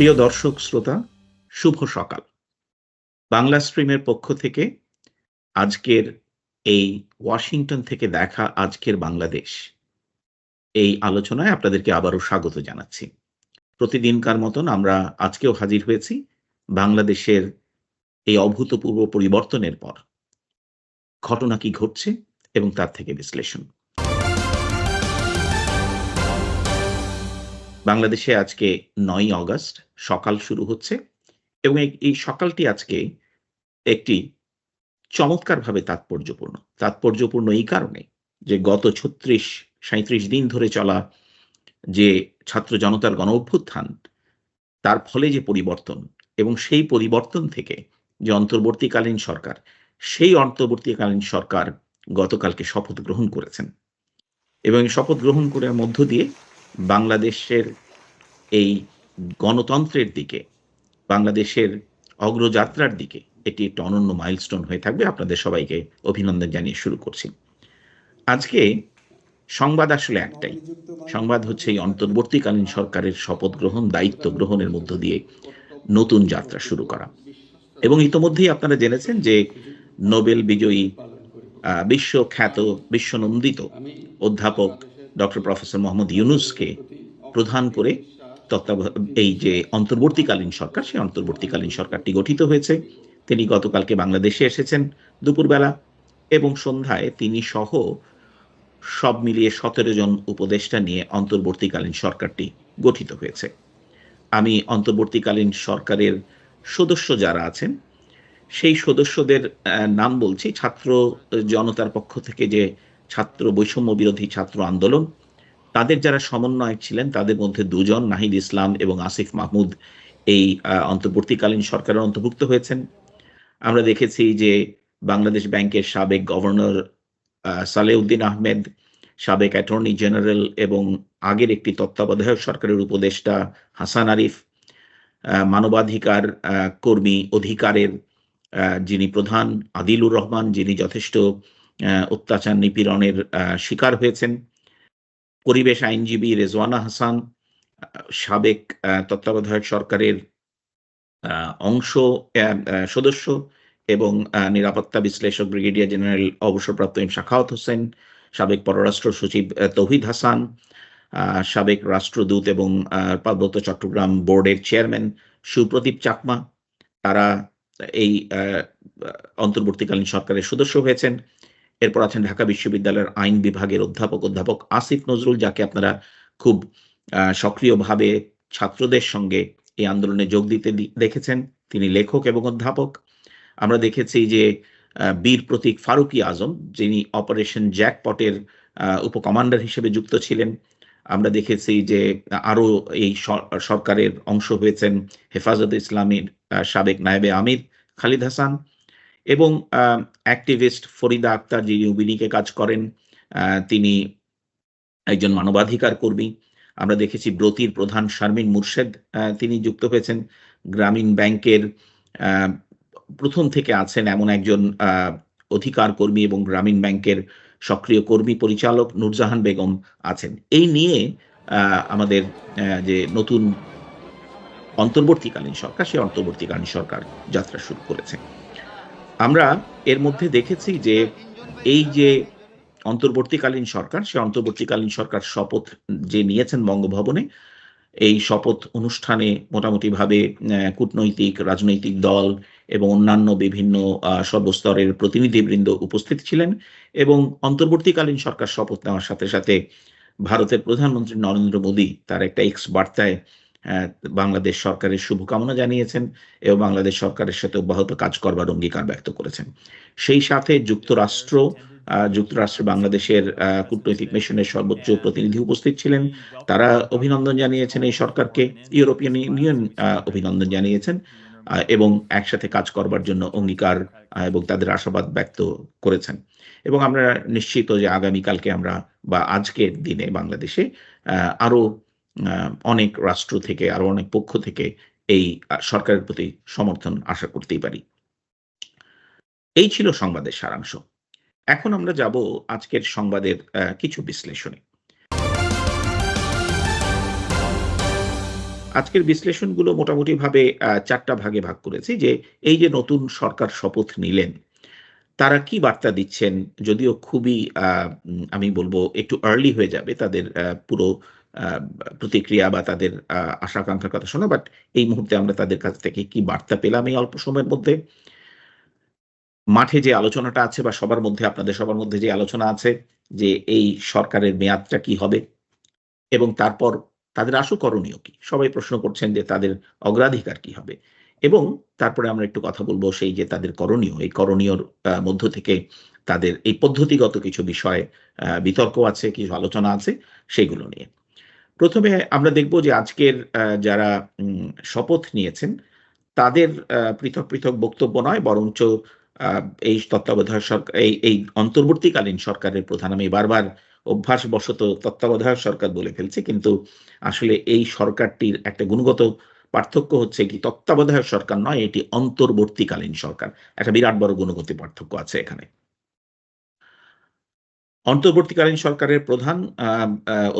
প্রিয় দর্শক, শ্রোতা, শুভ সকাল। বাংলা স্ট্রিমের পক্ষ থেকে আজকের এই ওয়াশিংটন থেকে দেখা আজকের বাংলাদেশ। এই আলোচনায় আপনাদেরকে আবারও স্বাগত জানাচ্ছি। প্রতিদিনকার মতন আমরা আজকেও হাজির হয়েছি বাংলাদেশের এই অভূতপূর্ব পরিবর্তনের পর। ঘটনা কি ঘটছে এবং তার থেকে বিশ্লেষণ বাংলাদেশে আজকে নয় অগস্ট, সকাল শুরু হচ্ছে এবং এই- সকালটি আজকে একটি চমৎকারভাবে তাৎপর্যপূর্ণ। তাৎপর্যপূর্ণ এই কারণে যে গত ছত্রিশ সাঁত্রিশ দিন ধরে চলা যে ছাত্র জনতার গণ অভ্যুত্থান, তার ফলে যে পরিবর্তন এবং সেই পরিবর্তন থেকে যে অন্তর্বর্তীকালীন সরকার, সেই অন্তর্বর্তীকালীন সরকার গতকালকে শপথ গ্রহণ করেছেন। এবং শপথ গ্রহণ করার মধ্য দিয়ে বাংলাদেশের এই গণতন্ত্রের দিকে, বাংলাদেশের অগ্রযাত্রার দিকে এটি একটি অনন্য মাইলস্টোন হয়ে থাকবে। আপনাদের সবাইকে অভিনন্দন জানিয়ে শুরু করছি। আজকে সংবাদ আসলে একটাই। সংবাদ হচ্ছে এই অন্তর্বর্তীকালীন সরকারের শপথ গ্রহণ, দায়িত্ব গ্রহণের মধ্য দিয়ে নতুন যাত্রা শুরু করা। এবং ইতোমধ্যেই আপনারা জেনেছেন যে নোবেল বিজয়ী বিশ্বখ্যাত, বিশ্বনন্দিত অধ্যাপক ডক্টর প্রফেসর মোহাম্মদ ইউনুসকে প্রধান করে তত্ত্বাব- এই যে অন্তর্বর্তীকালীন সরকার, সেই অন্তর্বর্তীকালীন সরকারটি গঠিত হয়েছে। তিনি গতকালকে বাংলাদেশে এসেছেন দুপুরবেলা এবং সন্ধ্যায় তিনি সহ সব মিলিয়ে সতেরো জন উপদেষ্টা নিয়ে অন্তর্বর্তীকালীন সরকারটি গঠিত হয়েছে। আমি অন্তর্বর্তীকালীন সরকারের সদস্য যারা আছেন, সেই সদস্যদের নাম বলছি। ছাত্র জনতার পক্ষ থেকে যে ছাত্র বৈষম্য বিরোধী ছাত্র আন্দোলন। তাদের যারা সমন্বয়ক ছিলেন, তাদের মধ্যে দুজন, নাহিদ ইসলাম এবং আসিফ মাহমুদ, এই অন্তর্বর্তীকালীন সরকারের অন্তর্ভুক্ত হয়েছেন। আমরা দেখেছি যে বাংলাদেশ ব্যাংকের সাবেক গভর্নর সালেউদ্দিন আহমেদ, সাবেক অ্যাটর্নি জেনারেল এবং আগের একটি তত্ত্বাবধায়ক সরকারের উপদেষ্টা হাসান আরিফ মানবাধিকার কর্মী অধিকারের যিনি প্রধান, আদিলুর রহমান যিনি যথেষ্ট অত্যাচার নিপীড়নের শিকার হয়েছেন। পরিবেশ আইনজীবী রেজওয়ানা হাসান সাবেক তত্ত্বাবধায়ক সরকারের অংশ সদস্য এবং নিরাপত্তা বিশ্লেষক ব্রিগেডিয়ার জেনারেল অবসরপ্রাপ্ত এম শাখাওয়াত হোসেন, সাবেক পররাষ্ট্র সচিব তৌহিদ হাসান সাবেক রাষ্ট্রদূত এবং পার্বত্য চট্টগ্রাম বোর্ডের চেয়ারম্যান সুপ্রদীপ চাকমা। তারা এই অন্তর্বর্তীকালীন সরকারের সদস্য হয়েছেন। এরপর আছেন ঢাকা বিশ্ববিদ্যালয়ের আইন বিভাগের অধ্যাপক অধ্যাপক আসিফ নজরুল, যাকে আপনারা খুব সক্রিয়ভাবে ছাত্রদের সঙ্গে এই আন্দোলনে যোগ দিতে দেখেছেন। তিনি লেখক এবং অধ্যাপক। আমরা দেখেছি যে বীর প্রতীক ফারুকি আজম, যিনি অপারেশন জ্যাকপটের উপকমান্ডার হিসেবে যুক্ত ছিলেন। আমরা দেখেছি যে আরও এই সরকারের অংশ হয়েছেন হেফাজত ইসলামীর সাবেক নায়েবে আমির খালিদ হাসান। এবং অ্যাক্টিভিস্ট ফরিদা আক্তার যিনি উবিনিকে কাজ করেন তিনি একজন মানবাধিকার কর্মী। আমরা দেখেছি ব্রতির প্রধান শারমিন মুর্শেদ তিনি যুক্ত হয়েছেন। গ্রামীণ ব্যাংকের প্রথম থেকে আছেন এমন একজন অধিকার কর্মী এবং গ্রামীণ ব্যাংকের সক্রিয় কর্মী পরিচালক নুরজাহান বেগম আছেন। এই নিয়ে আমাদের যে নতুন অন্তর্বর্তীকালীন সরকার, সেই অন্তর্বর্তীকালীন সরকার যাত্রা শুরু করেছে। আমরা এর মধ্যে দেখেছি যে এই যে অন্তর্বর্তীকালীন সরকার, সে অন্তর্বর্তীকালীন সরকার শপথ যে নিয়েছেন বঙ্গভবনে, এই শপথ অনুষ্ঠানে মোটামুটিভাবে কূটনৈতিক, রাজনৈতিক দল এবং অন্যান্য বিভিন্ন সর্বস্তরের প্রতিনিধিবৃন্দ উপস্থিত ছিলেন এবং অন্তর্বর্তীকালীন সরকার শপথ নেওয়ার সাথে সাথে ভারতের প্রধানমন্ত্রী নরেন্দ্র মোদী তার একটা এক্স বার্তায় বাংলাদেশ সরকারের শুভকামনা জানিয়েছেন এবং বাংলাদেশ সরকারের সাথে অব্যাহত কাজ করবার অঙ্গীকার ব্যক্ত করেছেন। সেই সাথে যুক্তরাষ্ট্র যুক্তরাষ্ট্রে বাংলাদেশের কূটনৈতিক মিশনের সর্বোচ্চ প্রতিনিধি উপস্থিত ছিলেন। তারা অভিনন্দন জানিয়েছেন এই সরকারকে, ইউরোপিয়ান ইউনিয়ন অভিনন্দন জানিয়েছেন এবং একসাথে কাজ করবার জন্য অঙ্গীকার এবং তাদের আশাবাদ ব্যক্ত করেছেন। এবং আমরা নিশ্চিত যে আগামীকালকে আমরা বা আজকের দিনে বাংলাদেশে আরও অনেক রাষ্ট্র থেকে আরও অনেক পক্ষ থেকে এই সরকারের প্রতি সমর্থন আশা করতেই পারি। এই ছিল সংবাদের সারাংশ। এখন আমরা যাব আজকের সংবাদের কিছু বিশ্লেষণে। আজকের বিশ্লেষণগুলো মোটামুটি ভাবে চারটা ভাগে ভাগ করেছি যে এই যে নতুন সরকার শপথ নিলেন, তারা কি বার্তা দিচ্ছেন? যদিও খুবই আমি বলব একটু আর্লি হয়ে যাবে তাদের পুরো প্রতিক্রিয়া বা তাদের আশা আকাঙ্ক্ষার কথা শোনা বাট এই মুহূর্তে আমরা তাদের কাছ থেকে কি বার্তা পেলাম এই অল্প সময়ের মধ্যে? মাঠে যে আলোচনাটা আছে বা সবার মধ্যে, আপনাদের সবার মধ্যে যে আলোচনা আছে যে এই সরকারের মেয়াদটা কি হবে এবং তারপর তাদের আশু করণীয় কি? সবাই প্রশ্ন করছেন যে তাদের অগ্রাধিকার কি হবে এবং তারপরে আমরা একটু কথা বলব সেই যে তাদের করণীয়, এই করণীয়র মধ্য থেকে তাদের এই পদ্ধতিগত কিছু বিষয়ে বিতর্ক আছে, কিছু আলোচনা আছে, সেগুলো নিয়ে। প্রথমে আমরা দেখব যে আজকের যারা শপথ নিয়েছেন, তাদের পৃথক পৃথক বক্তব্য নয়, বরঞ্চ এই তত্ত্বাবধায়ক সরকার এই এই অন্তর্বর্তীকালীন সরকারের প্রধান, আমি বারবার অভ্যাসবশত তত্ত্বাবধায়ক সরকার বলে ফেলছি, কিন্তু আসলে এই সরকারটির একটা গুণগত পার্থক্য হচ্ছে কি, তত্ত্বাবধায়ক সরকার নয়, এটি অন্তর্বর্তীকালীন সরকার। একটা বিরাট বড় গুণগত পার্থক্য আছে এখানে। অন্তর্বর্তীকালীন সরকারের প্রধান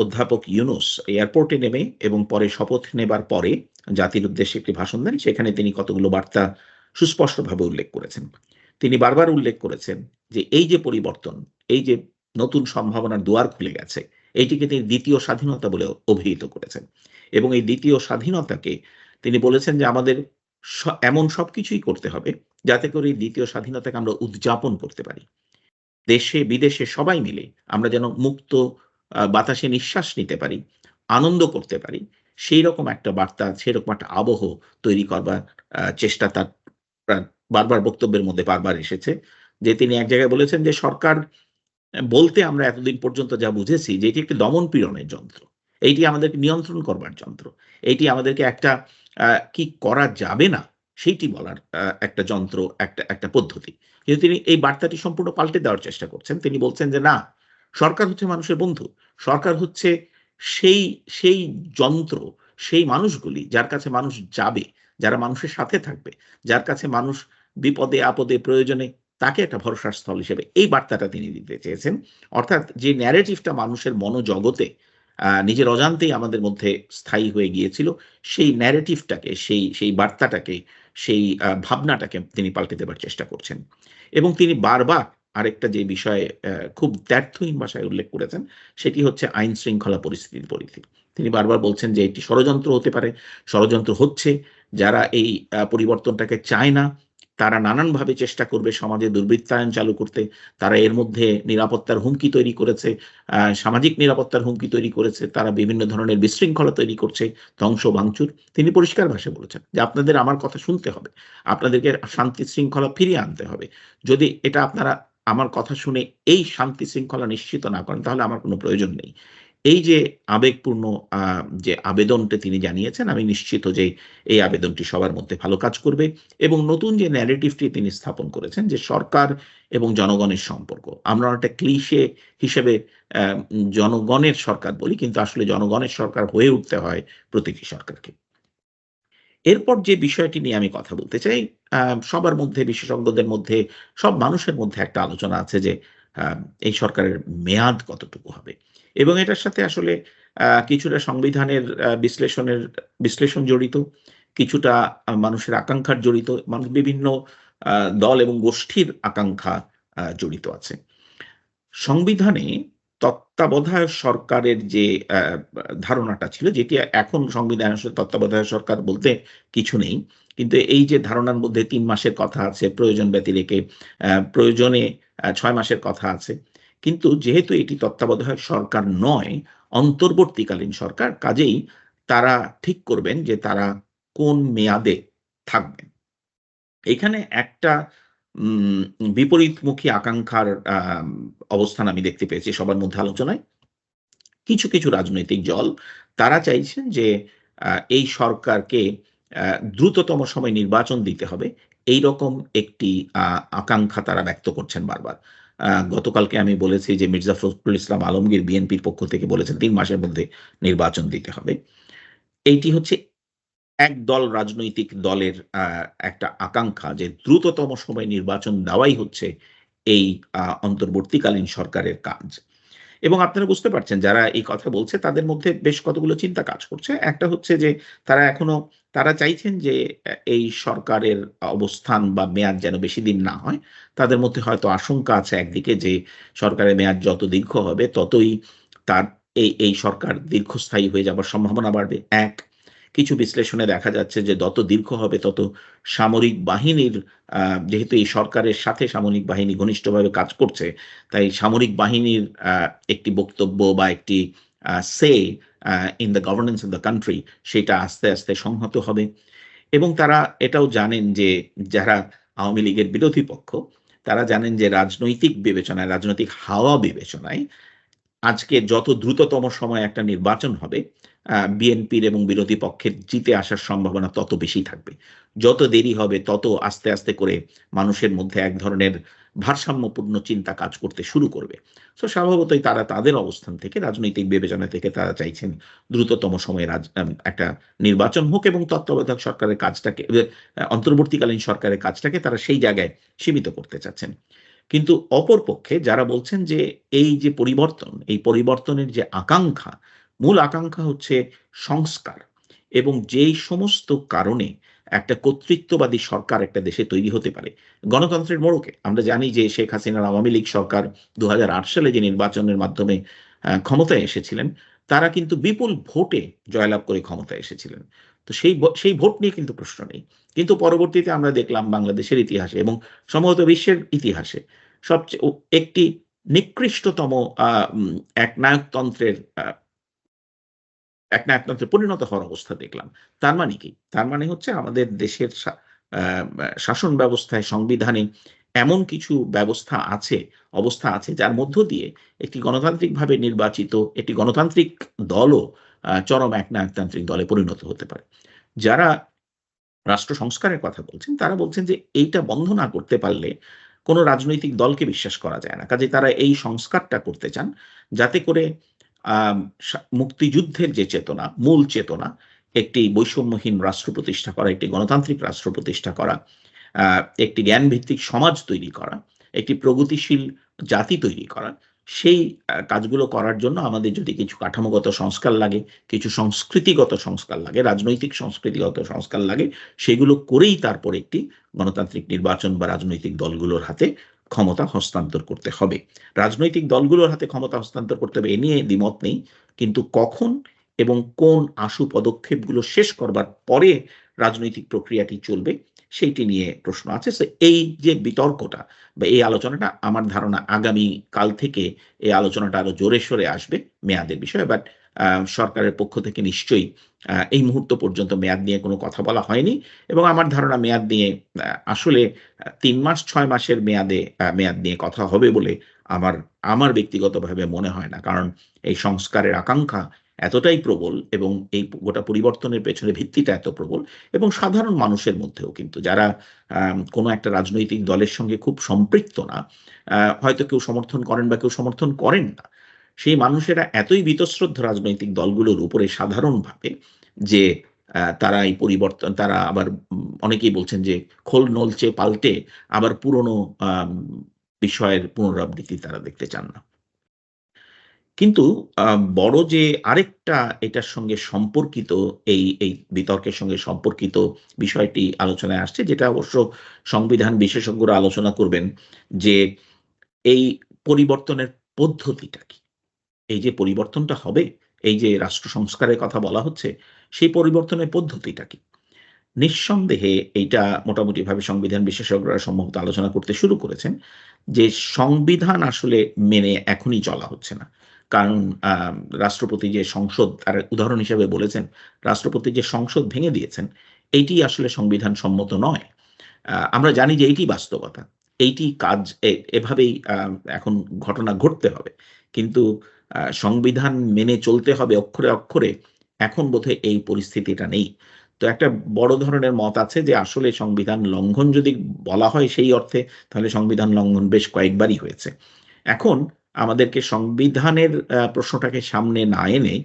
অধ্যাপক ইউনুস এয়ারপোর্টে নেমে এবং পরে শপথ নেবার পরে জাতির উদ্দেশ্যে একটি ভাষণ দেন, সেখানে তিনি কতগুলো বার্তা সুস্পষ্টভাবে উল্লেখ করেছেন। তিনি বারবার উল্লেখ করেছেন যে এই যে পরিবর্তন, এই যে নতুন সম্ভাবনার দুয়ার খুলে গেছে, এইটিকে তিনি দ্বিতীয় স্বাধীনতা বলে অভিহিত করেছেন। এবং এই দ্বিতীয় স্বাধীনতাকে তিনি বলেছেন যে আমাদের এমন সব কিছুই করতে হবে যাতে করে এই দ্বিতীয় স্বাধীনতাকে আমরা উদযাপন করতে পারি। দেশে, বিদেশে সবাই মিলে আমরা যেন মুক্ত বাতাসে নিঃশ্বাস নিতে পারি, আনন্দ করতে পারি সেই রকম একটা বার্তা সেরকম একটা আবহ তৈরি করবার চেষ্টা তার বারবার বক্তব্যের মধ্যে বারবার এসেছে যে তিনি এক জায়গায় বলেছেন যে সরকার বলতে আমরা এতদিন পর্যন্ত যা বুঝেছি যে এটি একটি দমন পীড়নের যন্ত্র এইটি আমাদেরকে নিয়ন্ত্রণ করবার যন্ত্র এইটি আমাদেরকে একটা কি করা যাবে না সেইটি বলার একটা যন্ত্র, একটা একটা পদ্ধতি। কিন্তু তিনি এই বার্তাটি সম্পূর্ণ পাল্টে দেওয়ার চেষ্টা করছেন। তিনি বলছেন যে, না, সরকার হচ্ছে মানুষের বন্ধু। সরকার হচ্ছে সেই সেই যন্ত্র, সেই মানুষগুলি যার কাছে মানুষ যাবে, যারা মানুষের সাথে থাকবে, যার কাছে মানুষ বিপদে, আপদে, প্রয়োজনে তাকে একটা ভরসার স্থল হিসেবে এই বার্তাটা তিনি দিতে চেয়েছেন। অর্থাৎ যে ন্যারেটিভটা মানুষের মনোজগতে নিজের অজান্তেই আমাদের মধ্যে স্থায়ী হয়ে গিয়েছিল, সেই ন্যারেটিভটাকে সেই সেই বার্তাটাকে সেই ভাবনাটাকে তিনি পাল্টে দেবার চেষ্টা করছেন। এবং তিনি বারবার আরেকটা যে বিষয়ে খুব দ্ব্যর্থহীন ভাষায় উল্লেখ করেছেন, সেটি হচ্ছে আইন শৃঙ্খলা পরিস্থিতির পরিধি। তিনি বারবার বলছেন যে এটি ষড়যন্ত্র হতে পারে, ষড়যন্ত্র হচ্ছে, যারা এই পরিবর্তনটাকে চায় না তারা নানানভাবে চেষ্টা করবে সমাজে দুর্বৃত্তায়ন চালু করতে। তারা এর মধ্যে নিরাপত্তার হুমকি তৈরি করেছে সামাজিক নিরাপত্তার হুমকি তৈরি করেছে, তারা বিভিন্ন ধরনের বিশৃঙ্খলা তৈরি করছে, ধ্বংস ভাঙচুর। তিনি পরিষ্কার ভাষায় বলেছেন যে আপনাদের আমার কথা শুনতে হবে, আপনাদেরকে শান্তি শৃঙ্খলা ফিরিয়ে আনতে হবে। যদি এটা আপনারা আমার কথা শুনে এই শান্তি শৃঙ্খলা নিশ্চিত না করেন, তাহলে আমার কোনো প্রয়োজন নেই। এই যে আবেগপূর্ণ যে আবেদনটা তিনি জানিয়েছেন, আমি নিশ্চিত যে এই আবেদনটি সবার মধ্যে ভালো কাজ করবে এবং নতুন যে ন্যারেটিভটি তিনি স্থাপন করেছেন যে সরকার এবং জনগণের সম্পর্ক। আমরা একটা ক্লিশে হিসেবে জনগণের সরকার বলি, কিন্তু আসলে জনগণের সরকার হয়ে উঠতে হয় প্রতিটি সরকারকে। এরপর যে বিষয়টি নিয়ে আমি কথা বলতে চাই সবার মধ্যে, বিশেষজ্ঞদের মধ্যে, সব মানুষের মধ্যে একটা আলোচনা আছে যে এই সরকারের মেয়াদ কতটুকু হবে। এবং এটার সাথে আসলে কিছুটা সংবিধানের বিশ্লেষণের, বিশ্লেষণ জড়িত, কিছুটা মানুষের আকাঙ্ক্ষার জড়িত, মানুষ বিভিন্ন দল এবং গোষ্ঠীর আকাঙ্ক্ষা জড়িত আছে। সংবিধানে তত্ত্বাবধায়ক সরকারের যে ধারণাটা ছিল, যেটি এখন সংবিধান তত্ত্বাবধায়ক সরকার বলতে কিছু নেই, কিন্তু এই যে ধারণার মধ্যে তিন মাসের কথা আছে, প্রয়োজন ব্যতিরেকে প্রয়োজনে ছয় মাসের কথা আছে কিন্তু যেহেতু এটি তত্ত্বাবধায়ক সরকার নয়, অন্তর্বর্তীকালীন সরকার, কাজেই তারা ঠিক করবেন যে তারা কোন মেয়াদে থাকবেন। এখানে একটা বিপরীতমুখী আকাঙ্ক্ষার অবস্থান আমি দেখতে পেয়েছি সবার মধ্যে আলোচনায়। কিছু কিছু রাজনৈতিক দল তারা চাইছেন যে এই সরকারকে দ্রুততম সময় নির্বাচন দিতে হবে। এই রকম একটি আকাঙ্ক্ষা তারা ব্যক্ত করছেন বারবার। গতকালকে আমি বলেছি যে মির্জা ফখরুল ইসলাম আলমগীর বিএনপির পক্ষ থেকে বলেছেন তিন মাসের মধ্যে নির্বাচন দিতে হবে। এইটি হচ্ছে এক দল রাজনৈতিক দলের একটা আকাঙ্ক্ষা যে দ্রুততম সময় নির্বাচন দেওয়াই হচ্ছে এই অন্তর্বর্তীকালীন সরকারের কাজ। এবং আপনারা বুঝতে পারছেন, যারা এই কথা বলছে, তাদের মধ্যে বেশ কতগুলো চিন্তা কাজ করছে। একটা হচ্ছে যে, তারা এখনও, তারা চাইছেন যে, এই সরকারের অবস্থান বা মেয়াদ যেন বেশি দিন না হয়। তাদের মধ্যে হয়তো আশঙ্কা আছে একদিকে যে, সরকারের মেয়াদ যত দীর্ঘ হবে, ততই তার, এই এই সরকার দীর্ঘস্থায়ী হয়ে যাবার সম্ভাবনা বাড়বে। এক কিছু বিশ্লেষণে দেখা যাচ্ছে যে যত দীর্ঘ হবে তত সামরিক বাহিনীর যেহেতু এই সরকারের সাথে সামরিক বাহিনী ঘনিষ্ঠভাবে কাজ করছে, তাই সামরিক বাহিনীর একটি বক্তব্য বা একটি say in the governance of the country সেটা আস্তে আস্তে সংহত হবে। এবং তারা এটাও জানেন যে যারা আওয়ামী লীগের বিরোধী পক্ষ, তারা জানেন যে রাজনৈতিক বিবেচনায়, রাজনৈতিক হাওয়া বিবেচনায় আজকে যত দ্রুততম সময় একটা নির্বাচন হবে বিএনপির এবং বিরোধী পক্ষের জিতে আসার সম্ভাবনা তত বেশি থাকবে। যত দেরি হবে, তত আস্তে আস্তে করে মানুষের মধ্যে এক ধরনের ভারসাম্যপূর্ণ চিন্তা কাজ করতে শুরু করবে। তো স্বভাবতই তারা তাদের অবস্থান থেকে, রাজনৈতিক বিবেচনা থেকে তারা চাইছেন দ্রুততম সময়ে একটা নির্বাচন হোক এবং তত্ত্বাবধায়ক সরকারের কাজটাকে অন্তর্বর্তীকালীন সরকারের কাজটাকে তারা সেই জায়গায় সীমিত করতে চাচ্ছেন। কিন্তু অপরপক্ষে যারা বলছেন যে এই যে পরিবর্তন, এই পরিবর্তনের যে আকাঙ্ক্ষা মূল আকাঙ্ক্ষা হচ্ছে সংস্কার এবং যেই সমস্ত কারণে একটা কর্তৃত্ববাদী সরকার একটা দেশে তৈরি হতে পারে। গণতন্ত্রের মোড়কে আমরা জানি যে শেখ হাসিনার আওয়ামী লীগ সরকার দু হাজার আট সালে যে নির্বাচনের মাধ্যমে ক্ষমতায় এসেছিলেন, তারা কিন্তু বিপুল ভোটে জয়লাভ করে ক্ষমতায় এসেছিলেন। তো সেই সেই ভোট নিয়ে কিন্তু প্রশ্ন নেই। কিন্তু পরবর্তীতে আমরা দেখলাম বাংলাদেশের ইতিহাসে এবং সম্ভবত বিশ্বের ইতিহাসে সবচেয়ে একটি নিকৃষ্টতম এক নায়কতন্ত্রের এক নায়কতন্ত্রে পরিণত হওয়ার অবস্থা দেখলাম। তার মানে কি? তার মানে হচ্ছে আমাদের দেশের শাসন ব্যবস্থায়, সংবিধানে এমন কিছু ব্যবস্থা আছে, অবস্থা আছে যার মধ্য দিয়ে একটি গণতান্ত্রিকভাবে নির্বাচিত একটি গণতান্ত্রিক দলও চরম এক নায়কতান্ত্রিক দলে পরিণত হতে পারে। যারা রাষ্ট্র সংস্কারের কথা বলছেন, তারা বলছেন যে এইটা বন্ধ না করতে পারলে কোনো রাজনৈতিক দলকে বিশ্বাস করা যায় না। কাজে তারা এই সংস্কারটা করতে চান যাতে করে মুক্তিযুদ্ধের যে চেতনা, মূল চেতনা, একটি বৈষম্যহীন রাষ্ট্র প্রতিষ্ঠা করা, একটি গণতান্ত্রিক রাষ্ট্র প্রতিষ্ঠা করা একটি জ্ঞান ভিত্তিক সমাজ তৈরি করা, একটি প্রগতিশীল জাতি তৈরি করা, সেই কাজগুলো করার জন্য আমাদের যদি কিছু কাঠামোগত সংস্কার লাগে, কিছু সংস্কৃতিগত সংস্কার লাগে, রাজনৈতিক সংস্কৃতিগত সংস্কার লাগে, সেগুলো করেই তারপর একটি গণতান্ত্রিক নির্বাচন বা রাজনৈতিক দলগুলোর হাতে ক্ষমতা হস্তান্তর করতে হবে। রাজনৈতিক দলগুলোর হাতে ক্ষমতা হস্তান্তর করতে হবে, এ নিয়ে দ্বিমত নেই। কিন্তু কখন এবং কোন আশু পদক্ষেপগুলো শেষ করবার পরে রাজনৈতিক প্রক্রিয়াটি চলবে, সেইটি নিয়ে প্রশ্ন আছে। এই যে বিতর্কটা বা এই আলোচনাটা, আমার ধারণা আগামী কাল থেকে এই আলোচনাটা আরও জোরে সোরে আসবে মেয়াদের বিষয়ে। বাট সরকারের পক্ষ থেকে নিশ্চয়ই এই মুহূর্ত পর্যন্ত মেয়াদ নিয়ে কোনো কথা বলা হয়নি এবং আমার ধারণা মেয়াদ নিয়ে আসলে তিন মাস, ছয় মাসের মেয়াদে মেয়াদ নিয়ে কথা হবে বলে আমার আমার ব্যক্তিগতভাবে মনে হয় না। কারণ এই সংস্কারের আকাঙ্ক্ষা এতটাই প্রবল এবং এই গোটা পরিবর্তনের পেছনে ভিত্তিটা এত প্রবল এবং সাধারণ মানুষের মধ্যেও কিন্তু যারা কোনো একটা রাজনৈতিক দলের সঙ্গে খুব সম্পৃক্ত না হয়তো কেউ সমর্থন করেন বা কেউ সমর্থন করেন না। সেই মানুষেরা এতই বীতশ্রদ্ধ রাজনৈতিক দলগুলোর উপরে সাধারণভাবে যে তারা এই পরিবর্তন, তারা আবার অনেকেই বলছেন যে খোল নলচে পাল্টে আবার পুরনো বিষয়ের পুনরাবৃত্তি তারা দেখতে চান না। কিন্তু বড় যে আরেকটা এটার সঙ্গে সম্পর্কিত এই এই বিতর্কের সঙ্গে সম্পর্কিত বিষয়টি আলোচনায় আসছে, যেটা অবশ্য সংবিধান বিশেষজ্ঞরা আলোচনা করবেন যে এই পরিবর্তনের পদ্ধতিটা কি? এই যে পরিবর্তনটা হবে, এই যে রাষ্ট্র সংস্কারের কথা বলা হচ্ছে, সেই পরিবর্তনের পদ্ধতিটা কি? নিঃসন্দেহে এইটা মোটামুটিভাবে সংবিধান বিশেষজ্ঞরা সম্ভবত আলোচনা করতে শুরু করেছেন যে সংবিধান আসলে মেনে এখনই চলা হচ্ছে না। কারণ রাষ্ট্রপতি যে সংসদ, তার উদাহরণ হিসেবে বলেছেন, রাষ্ট্রপতি যে সংসদ ভেঙে দিয়েছেন, এইটি আসলে সংবিধান সম্মত নয় আমরা জানি যে এইটি বাস্তবতা। এইটি কাজ এভাবেই এখন ঘটনা ঘটতে হবে। কিন্তু সংবিধান মেনে চলতে হবে অক্ষরে অক্ষরে, এখন বোধহয় এই পরিস্থিতিটা নেই। তো একটা বড় ধরনের মত আছে যে আসলে সংবিধান লঙ্ঘন যদি বলা হয় সেই অর্থে, তাহলে সংবিধান লঙ্ঘন বেশ কয়েকবারই হয়েছে। এখন আমাদেরকে সংবিধানের প্রশ্নটাকে সামনে না এনে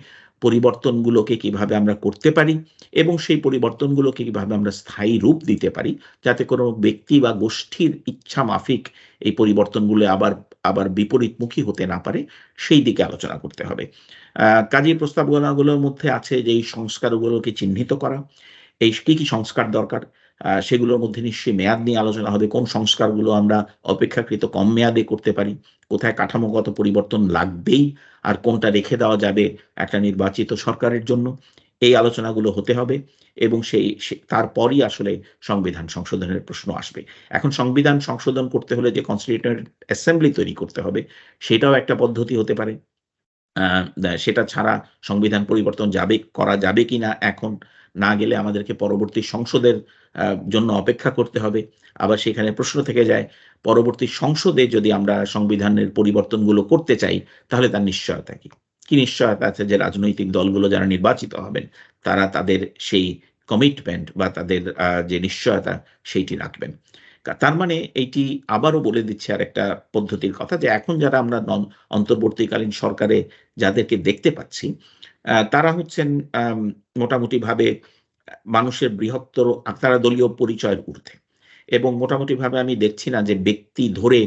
পরিবর্তনগুলোকে কীভাবে আমরা করতে পারি এবং সেই পরিবর্তনগুলোকে কীভাবে আমরা স্থায়ী রূপ দিতে পারি, যাতে কোনো ব্যক্তি বা গোষ্ঠীর ইচ্ছা মাফিক এই পরিবর্তনগুলো আবার আবার বিপরীতমুখী হতে না পারে, সেই দিকে আলোচনা করতে হবে। কাজেই প্রস্তাবনাগুলোর মধ্যে আছে যে এই সংস্কারগুলোকে চিহ্নিত করা, এই কি কি সংস্কার দরকার সেগুলোর মধ্যে নিশ্চয়ই মেয়াদ নিয়ে আলোচনা হবে, কোন সংস্কারগুলো আমরা অপেক্ষাকৃত কম মেয়াদে করতে পারি, কোথায় কাঠামোগত পরিবর্তন লাগবেই, আর কোনটা রেখে দেওয়া যাবে একটা নির্বাচিত সরকারের জন্য। এই আলোচনাগুলো হতে হবে এবং সেই তারপরই আসলে সংবিধান সংশোধনের প্রশ্ন আসবে। এখন সংবিধান সংশোধন করতে হলে যে কনস্টিটিউয়েন্ট অ্যাসেম্বলি তৈরি করতে হবে, সেটাও একটা পদ্ধতি হতে পারে। সেটা ছাড়া সংবিধান পরিবর্তন যাবে, করা যাবে কিনা এখন না গেলে আমাদেরকে পরবর্তী সংসদের জন্য অপেক্ষা করতে হবে। আবার সেখানে প্রশ্ন থেকে যায়, পরবর্তী সংসদে যদি আমরা সংবিধানের পরিবর্তনগুলো করতে চাই, তাহলে তার নিশ্চয়তা কি? কি নিশ্চয়তা আছে যে রাজনৈতিক দলগুলো যারা নির্বাচিত হবেন, তারা তাদের সেই কমিটমেন্ট বা তাদের যে নিশ্চয়তা সেইটি রাখবেন। তার মানে এইটি আবারও বলে দিচ্ছে আর একটা পদ্ধতির কথা যে এখন যারা আমরা নন, অন্তর্বর্তীকালীন সরকারে যাদেরকে দেখতে পাচ্ছি তারা হচ্ছেন মোটামুটি ভাবে মানুষের বৃহত্তর, তারা দলীয় পরিচয়ের ঊর্ধ্বে। এবং মোটামুটি ভাবে আমি দেখছি না যে ব্যক্তি ধরে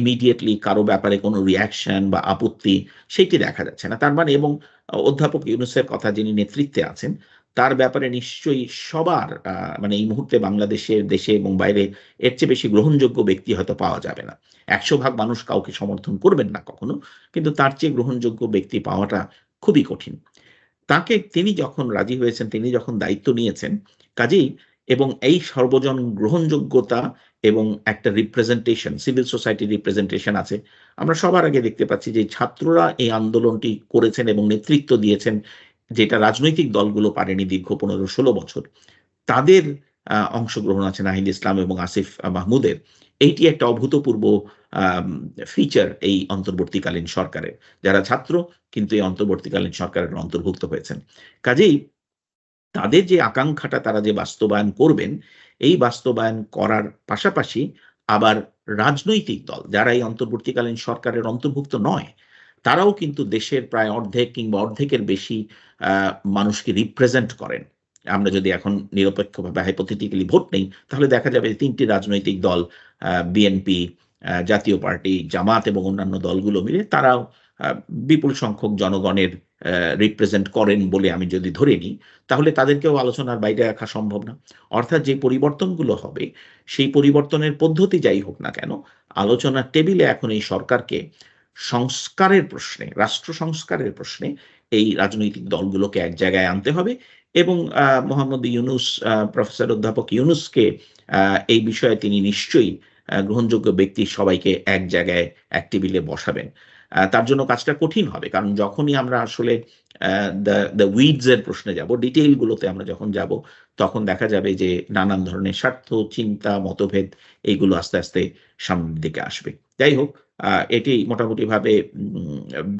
ইমিডিয়েটলি কারও ব্যাপারে কোনো রিয়াকশন বা আপত্তি সেটি দেখা যাচ্ছে না। তার মানে এবং অধ্যাপক ইউনুসের কথা যিনি নেতৃত্বে আছেন, তার ব্যাপারে নিশ্চয়ই সবার মানে এই মুহূর্তে বাংলাদেশের দেশে এবং বাইরে এর চেয়ে বেশি গ্রহণযোগ্য ব্যক্তি হয়তো পাওয়া যাবে না। একশো ভাগ মানুষ কাউকে সমর্থন করবেন না কখনো, কিন্তু তার চেয়ে গ্রহণযোগ্য ব্যক্তি পাওয়াটা খুবই কঠিন। তাকে তিনি যখন রাজি হয়েছেন, তিনি যখন দায়িত্ব নিয়েছেন, কাজেই এবং এই সর্বজন গ্রহণযোগ্যতা এবং একটা রিপ্রেজেন্টেশন সিভিল সোসাইটি রিপ্রেজেন্টেশন আছে। আমরা সবার আগে দেখতে পাচ্ছি যে ছাত্ররা এই আন্দোলনটি করেছেন এবং নেতৃত্ব দিয়েছেন যেটা রাজনৈতিক দলগুলো পারেনি দীর্ঘ পনেরো ষোলো বছর। তাদের অংশগ্রহণ আছে নাহিদ ইসলাম এবং আসিফ মাহমুদের। এইটি একটা অভূতপূর্ব ফিচার এই অন্তর্বর্তীকালীন সরকারের। যারা ছাত্র, কিন্তু এই অন্তর্বর্তীকালীন সরকারের অন্তর্ভুক্ত হয়েছেন। কাজেই তাদের যে আকাঙ্ক্ষাটা তারা যে বাস্তবায়ন করবেন এই বাস্তবায়ন করার পাশাপাশি আবার রাজনৈতিক দল যারা এই অন্তর্বর্তীকালীন সরকারের অন্তর্ভুক্ত নয়, তারাও কিন্তু দেশের প্রায় অর্ধেক কিংবা অর্ধেকের বেশি মানুষকে রিপ্রেজেন্ট করেন। আমরা যদি এখন নিরপেক্ষভাবে হাইপোথেটিক্যালি ভোট নেই, তাহলে দেখা যাবে তিনটি রাজনৈতিক দল বিএনপি জাতীয় পার্টি, জামাত এবং অন্যান্য দলগুলো মিলে তারাও বিপুল সংখ্যক জনগণের রিপ্রেজেন্ট করেন বলে আমি যদি ধরে নিই, তাহলে তাদেরকেও আলোচনার বাইরে রাখা সম্ভব না। অর্থাৎ যে পরিবর্তনগুলো হবে, সেই পরিবর্তনের পদ্ধতি যাই হোক না কেন, আলোচনার টেবিলে এখন এই সরকারকে সংস্কারের প্রশ্নে, রাষ্ট্র সংস্কারের প্রশ্নে এই রাজনৈতিক দলগুলোকে এক জায়গায় আনতে হবে এবং মোহাম্মদ ইউনুস প্রফেসর অধ্যাপক ইউনুসকে এই বিষয়ে তিনি নিশ্চয়ই গ্রহণযোগ্য ব্যক্তি সবাইকে এক জায়গায়, এক টেবিলে বসাবেন। তার জন্য কাজটা কঠিন হবে। কারণ যখনই আমরা আসলে দ্য উইডস এর প্রশ্নে যাব ডিটেইল গুলোতে আমরা যখন যাব, তখন দেখা যাবে যে নানান ধরনের স্বার্থ, চিন্তা, মতভেদ এইগুলো আস্তে আস্তে সামনের দিকে আসবে। যাই হোক এটি মোটামুটি ভাবে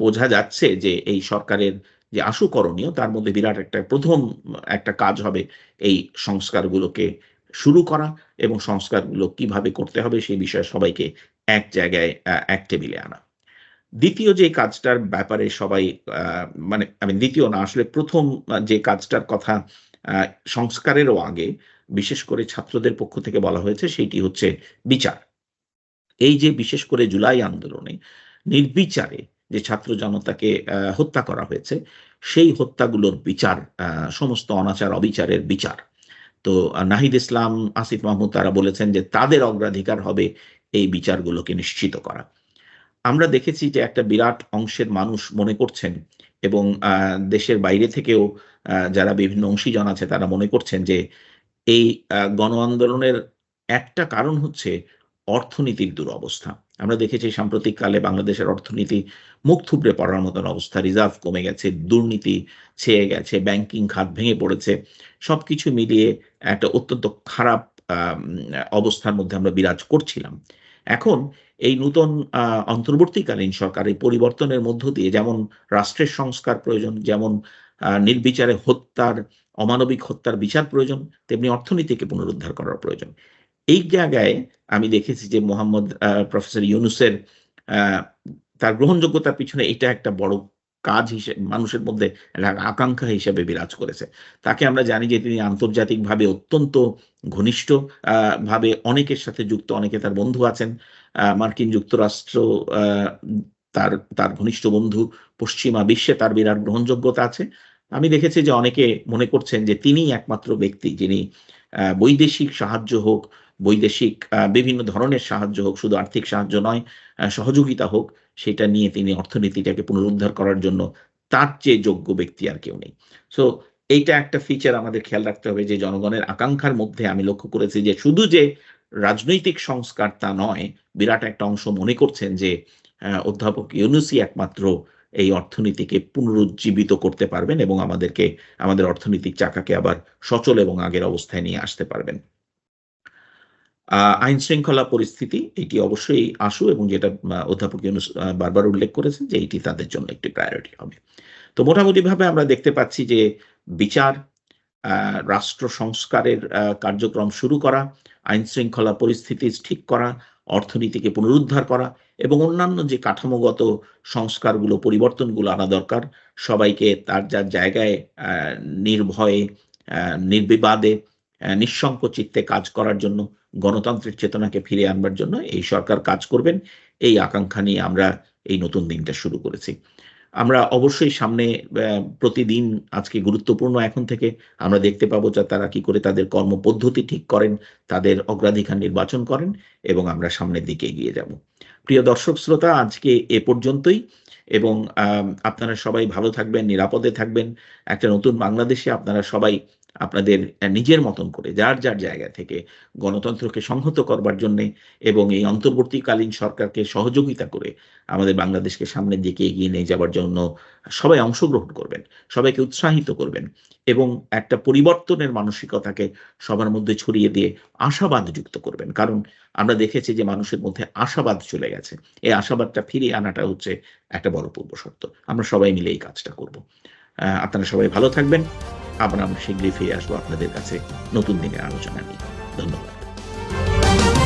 বোঝা যাচ্ছে যে এই সরকারের যে আশু করণীয় তার মধ্যে বিরাট একটা প্রথম, একটা কাজ হবে এই সংস্কারগুলোকে শুরু করা এবং সংস্কারগুলো কীভাবে করতে হবে সেই বিষয়ে সবাইকে এক জায়গায় এক টেবিলে আনা। দ্বিতীয় যে কাজটার ব্যাপারে সবাই মানে আমি দ্বিতীয় না, আসলে প্রথম যে কাজটার কথা সংস্কারেরও আগে, বিশেষ করে ছাত্রদের পক্ষ থেকে বলা হয়েছে সেটি হচ্ছে বিচার। এই যে বিশেষ করে জুলাই আন্দোলনে নির্বিচারে যে ছাত্র জনতাকে হত্যা করা হয়েছে, সেই হত্যাগুলোর বিচার সমস্ত অনাচার, অবিচারের বিচার। তো নাহিদ ইসলাম, আসিফ মাহমুদ তারা বলেছেন যে তাদের অগ্রাধিকার হবে এই বিচারগুলোকে নিশ্চিত করা। আমরা দেখেছি যে একটা বিরাট অংশের মানুষ মনে করছেন এবং দেশের বাইরে থেকেও যারা বিভিন্ন অংশীজন আছে তারা মনে করছেন যে এই গণ আন্দোলনের একটা কারণ হচ্ছে অর্থনীতির দুরবস্থা। আমরা দেখেছি সাম্প্রতিক কালে বাংলাদেশের অর্থনীতি মুখ থুবড়ে পড়ার মতন অবস্থা। রিজার্ভ কমে গেছে, দুর্নীতি ছেয়ে গেছে, ব্যাংকিং খাত ভেঙে পড়েছে। সবকিছু মিলিয়ে একটা অত্যন্ত খারাপ অবস্থার মধ্যে আমরা বিরাজ করছিলাম। এখন এই নূতন অন্তর্বর্তীকালীন সরকার এই পরিবর্তনের মধ্য দিয়ে যেমন রাষ্ট্রের সংস্কার প্রয়োজন, যেমন নির্বিচারে হত্যার, অমানবিক হত্যার বিচার প্রয়োজন, তেমনি অর্থনীতিকে পুনরুদ্ধার করার প্রয়োজন। এই জায়গায় আমি দেখেছি যে মোহাম্মদ প্রফেসর ইউনুসের তার গ্রহণযোগ্যতার পিছনে এটা একটা বড় কাজ হিসেবে মানুষের মধ্যে আকাঙ্ক্ষা হিসেবে বিরাজ করেছে। তাকে আমরা জানি যে তিনি আন্তর্জাতিকভাবে অত্যন্ত ঘনিষ্ঠ ভাবে অনেকের সাথে যুক্ত, অনেকে তার বন্ধু আছেন। মার্কিন যুক্তরাষ্ট্র তার তার ঘনিষ্ঠ বন্ধু পশ্চিমা বিশ্বে তার বিরাট গ্রহণযোগ্যতা আছে। আমি দেখেছি যে অনেকে মনে করছেন যে তিনিই একমাত্র ব্যক্তি যিনি বৈদেশিক সাহায্য হোক, বৈদেশিক বিভিন্ন ধরনের সাহায্য হোক, শুধু আর্থিক সাহায্য নয় সহযোগিতা হোক, সেটা নিয়ে তিনি অর্থনীতিটাকে পুনরুদ্ধার করার জন্য তার চেয়ে যোগ্য ব্যক্তি আর কেউ নেই। সো এইটা একটা ফিচার আমাদের খেয়াল রাখতে হবে যে জনগণের আকাঙ্ক্ষার মধ্যে আমি লক্ষ্য করেছি যে শুধু যে রাজনৈতিক সংস্কার তা নয়, বিরাট একটা অংশ মনে করছেন যে অধ্যাপক ইউনুসি একমাত্র এই অর্থনীতিকে পুনরুজ্জীবিত করতে পারবেন এবং আমাদেরকে, আমাদের অর্থনৈতিক চাকাকে আবার সচল এবং আগের অবস্থায় নিয়ে আসতে পারবেন। আইন শৃঙ্খলা পরিস্থিতি, এটি অবশ্যই আসু এবং যেটা অধ্যাপক ইউনুস বারবার উল্লেখ করেছেন যে, এটি তাদের জন্য একটি প্রায়োরিটি হবে। তো মোটামুটিভাবে আমরা দেখতে পাচ্ছি যে, বিচার রাষ্ট্র সংস্কারের কার্যক্রম শুরু করা আইন শৃঙ্খলা পরিস্থিতি ঠিক করা, অর্থনীতিকে পুনরুদ্ধার করা এবং অন্যান্য যে কাঠামোগত সংস্কারগুলো, পরিবর্তনগুলো আনা দরকার, সবাইকে তার যার জায়গায় নির্ভয়ে নির্বিবাদে নিঃসঙ্ক চিত্তে কাজ করার জন্য গণতান্ত্রিক চেতনাকে ফিরে আনবার জন্য এই সরকার কাজ করবেন। এই আকাঙ্ক্ষা নিয়ে আমরা এই নতুন দিনটা শুরু করেছি। আমরা অবশ্যই সামনে প্রতিদিন আজকে গুরুত্বপূর্ণ এখন থেকে আমরা দেখতে পাবো যে তারা কি করে তাদের কর্মপদ্ধতি ঠিক করেন, তাদের অগ্রাধিকার নির্বাচন করেন এবং আমরা সামনের দিকে এগিয়ে যাব। প্রিয় দর্শক শ্রোতা, আজকে এ পর্যন্তই এবং আপনারা সবাই ভালো থাকবেন, নিরাপদে থাকবেন। একটা নতুন বাংলাদেশে আপনারা সবাই আপনাদের নিজের মতন করে যার যার জায়গা থেকে গণতন্ত্রকে সংহত করবার জন্য এবং এই অন্তর্বর্তীকালীন সরকারকে সহযোগিতা করে আমাদের বাংলাদেশকে সামনের দিকে এগিয়ে নিয়ে যাবার জন্য সবাই অংশগ্রহণ করবেন, সবাইকে উৎসাহিত করবেন এবং একটা পরিবর্তনের মানসিকতাকে সবার মধ্যে ছড়িয়ে দিয়ে আশাবাদ যুক্ত করবেন। কারণ আমরা দেখেছি যে মানুষের মধ্যে আশাবাদ চলে গেছে। এই আশাবাদটা ফিরিয়ে আনাটা হচ্ছে একটা বড় পূর্ব শর্ত আমরা সবাই মিলে এই কাজটা করব। আপনারা সবাই ভালো থাকবেন। আবার আমরা শীঘ্রই ফিরে আসব আপনাদের কাছে নতুন দিনের আলোচনা নিয়ে। ধন্যবাদ।